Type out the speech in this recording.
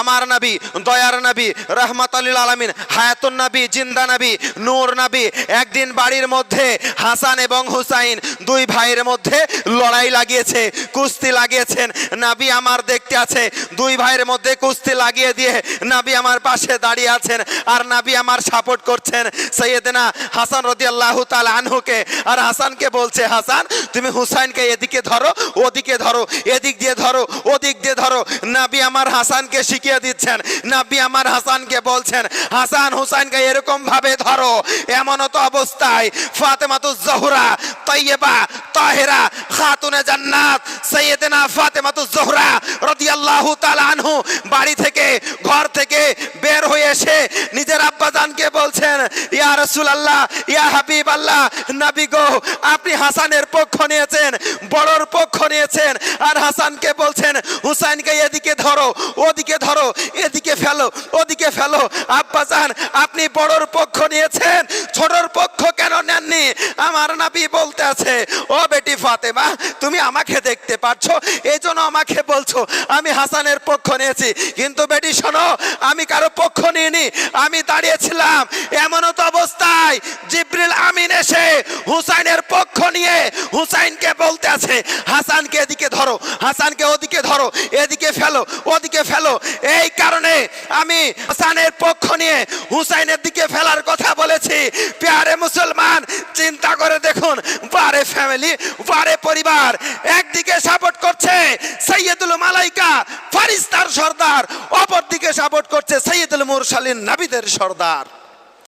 আমার নবী, দয়ার নবী, রহমত আলমিন, হায়াতুন নবী, জিন্দা নবী, নূর নবী, একদিন বাড়ির মধ্যে হাসান এবং হুসাইন দুই ভাইয়ের মধ্যে লড়াই লাগিয়েছে, কুস্তি লাগিয়েছেন। নাবি আমার দেখতে আছে, দুই ভাইয়ের মধ্যে কুস্তি লাগিয়ে দিয়ে নাবি আমার পাশে দাঁড়িয়ে আছেন আর নাবি আমার সাপোর্ট করছেন। সৈয়দনা হাসান রদি আল্লাহ তাল আনহুকে আর হাসানকে বলছে, হাসান, তুমি হুসাইনকে এদিকে ধরো, ওদিকে ধরো, এদিক দিয়ে ধরো, ওদিক দিয়ে ধরো। নাবি আমার হাসানকে শিখিয়ে দিচ্ছেন। নাবি আমার হাসানকে বলছেন, হাসান হুসাইনকে এরকম ভাবে ধরো এমন তো অবস্থায় ফাতেমাতু জহরা তৈয়বা তাহেরা, খাতুনে জান্নাত সৈয়দনা ফাতেমাতু জহরা রাদিয়াল্লাহু তাআলা আনহু বাড়ি থেকে ঘর নিজের আব্বাজানকে বলছেন, ইয়া রাসূলুল্লাহ, ইয়া হাবিব আল্লাহ নবী গো, আপনি হাসানের পক্ষ নিয়েছেন, বড়র পক্ষ নিয়েছেন। আর হাসানকে বলছেন, হুসাইনকে এদিকে ধরো, ওদিকে ধরো, এদিকে ফেলো, ওদিকে ফেলো। আব্বাজান আপনি বড়র পক্ষ নিয়েছেন, ছোটর পক্ষ আমার নাবি বলতে আছে, ও বেটি ফাতেমা, তুমি আমাকে দেখতে পাচ্ছো এই জন্য আমাকে বলছো, আমি হাসানের পক্ষ নিয়েছি। কিন্তু বেটি, শোনো, আমি কারও পক্ষ নিইনি, আমি দাঁড়িয়েছিলাম এমন তো অবস্থায় জিব্রিল আমিন এসে হুসাইনের পক্ষ নিয়ে হুসাইনকে বলতে আছে, হাসানকে এদিকে ধরো, হাসানকে ওদিকে ধরো, এদিকে ফেলো, ওদিকে ফেলো। এই কারণে আমি হাসানের পক্ষ নিয়ে হুসাইনের ফ্যামিলি ওয়ারে পরিবার, একদিকে সাপোর্ট করছে সৈয়দুল মালাইকা, ফারিস্তার সর্দার, অপরদিকে সাপোর্ট করছে সৈয়দুল মুরসালিন নাবিদের সর্দার।